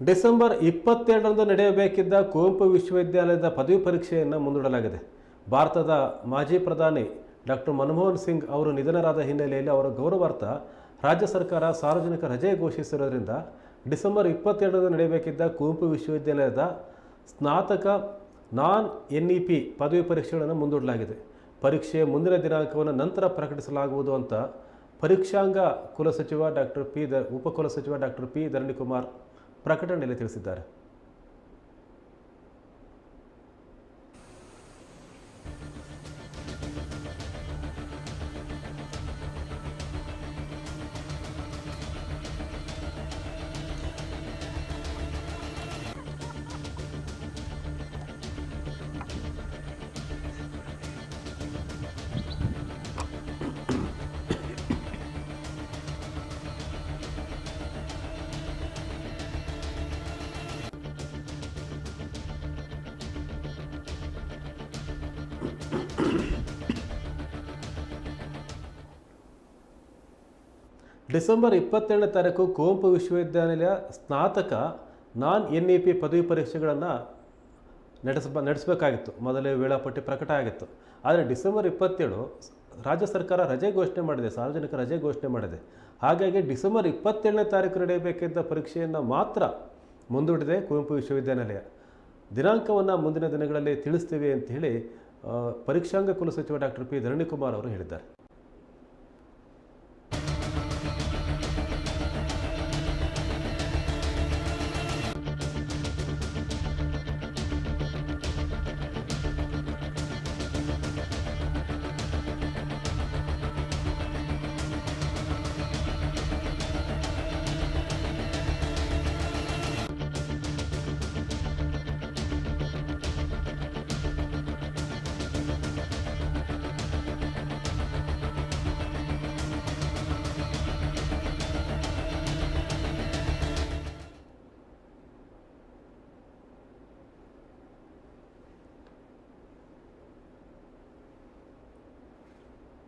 December ಇಪ್ಪತ್ತೆರಡರಂದು ನಡೆಯಬೇಕಿದ್ದ ಕುವೆಂಪು ವಿಶ್ವವಿದ್ಯಾಲಯದ ಪದವಿ ಪರೀಕ್ಷೆಯನ್ನು ಮುಂದೂಡಲಾಗಿದೆ. ಭಾರತದ ಮಾಜಿ ಪ್ರಧಾನಿ ಡಾಕ್ಟರ್ ಮನಮೋಹನ್ ಸಿಂಗ್ ಅವರು ನಿಧನರಾದ ಹಿನ್ನೆಲೆಯಲ್ಲಿ ಅವರ ಗೌರವಾರ್ಥ ರಾಜ್ಯ ಸರ್ಕಾರ ಸಾರ್ವಜನಿಕ ರಜೆ ಘೋಷಿಸಿರೋದ್ರಿಂದ ಡಿಸೆಂಬರ್ ಇಪ್ಪತ್ತೆರಡರಂದು ನಡೆಯಬೇಕಿದ್ದ ಕುವೆಂಪು ವಿಶ್ವವಿದ್ಯಾಲಯದ ಸ್ನಾತಕ ನಾನ್ ಎನ್ ಇ ಪಿ ಪದವಿ ಪರೀಕ್ಷೆಗಳನ್ನು ಮುಂದೂಡಲಾಗಿದೆ. ಪರೀಕ್ಷೆಯ ಮುಂದಿನ ದಿನಾಂಕವನ್ನು ನಂತರ ಪ್ರಕಟಿಸಲಾಗುವುದು ಅಂತ ಪರೀಕ್ಷಾಂಗ ಕುಲಸಚಿವ ಡಾಕ್ಟರ್ ಪಿ. ದ ಉಪಕುಲಸಚಿವ ಡಾಕ್ಟರ್ ಪಿ. ಧರಣಿಕುಮಾರ್ ಪ್ರಕಟಣೆಯಲ್ಲಿ ತಿಳಿಸಿದ್ದಾರೆ. ಡಿಸೆಂಬರ್ ಇಪ್ಪತ್ತೆರಡನೇ ತಾರೀಕು ಕುವೆಂಪು ವಿಶ್ವವಿದ್ಯಾನಿಲಯ ಸ್ನಾತಕ ನಾನ್ ಎನ್ ಇ ಪಿ ಪದವಿ ಪರೀಕ್ಷೆಗಳನ್ನು ನಡೆಸ, ನಡೆಸಬೇಕಾಗಿತ್ತು. ಮೊದಲೇ ವೇಳಾಪಟ್ಟಿ ಪ್ರಕಟ ಆಗಿತ್ತು. ಆದರೆ ಡಿಸೆಂಬರ್ ಇಪ್ಪತ್ತೇಳು ರಾಜ್ಯ ಸರ್ಕಾರ ರಜೆ ಘೋಷಣೆ ಮಾಡಿದೆ, ಸಾರ್ವಜನಿಕ ರಜೆ ಘೋಷಣೆ ಮಾಡಿದೆ. ಹಾಗಾಗಿ ಡಿಸೆಂಬರ್ ಇಪ್ಪತ್ತೇಳನೇ ತಾರೀಕು ನಡೆಯಬೇಕಿದ್ದ ಪರೀಕ್ಷೆಯನ್ನು ಮಾತ್ರ ಮುಂದೂಡಿದೆ ಕುವೆಂಪು ವಿಶ್ವವಿದ್ಯಾನಿಲಯ. ದಿನಾಂಕವನ್ನು ಮುಂದಿನ ದಿನಗಳಲ್ಲಿ ತಿಳಿಸ್ತೀವಿ ಅಂತ ಹೇಳಿ ಪರೀಕ್ಷಾಂಗ ಕುಲಸಚಿವ ಡಾಕ್ಟರ್ ಪಿ. ಧರಣಿಕುಮಾರ್ ಅವರು ಹೇಳಿದ್ದಾರೆ.